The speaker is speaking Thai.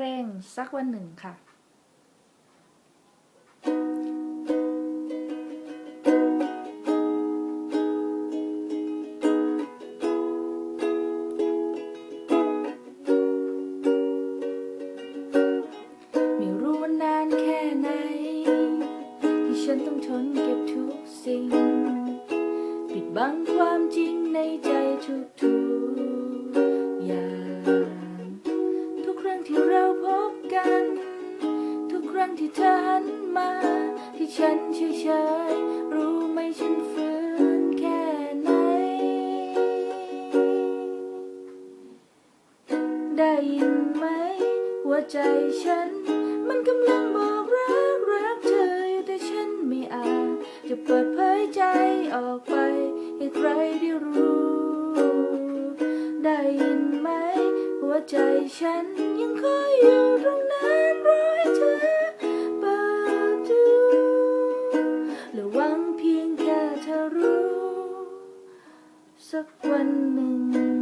เพลงสักวันหนึ่งค่ะม่รู้ว่านานแค่ไหนที่ฉันต้องทนเก็บทุกสิ่งปิดบังความจริงในใจทุกางที่เธอหันมา ที่ฉันเฉยๆรู้ไหมฉันฝืนแค่ไหน ได้ยินไหมหัวใจฉัน มันกำลังบอกรักรักเธออยู่แต่ฉันไม่อาจ จะเปิดเผยใจออกไป ให้ใครได้รู้ ได้ยินไหมหัวใจฉันยังคอยอยู่ตรงนั้น สักวันหนึ่ง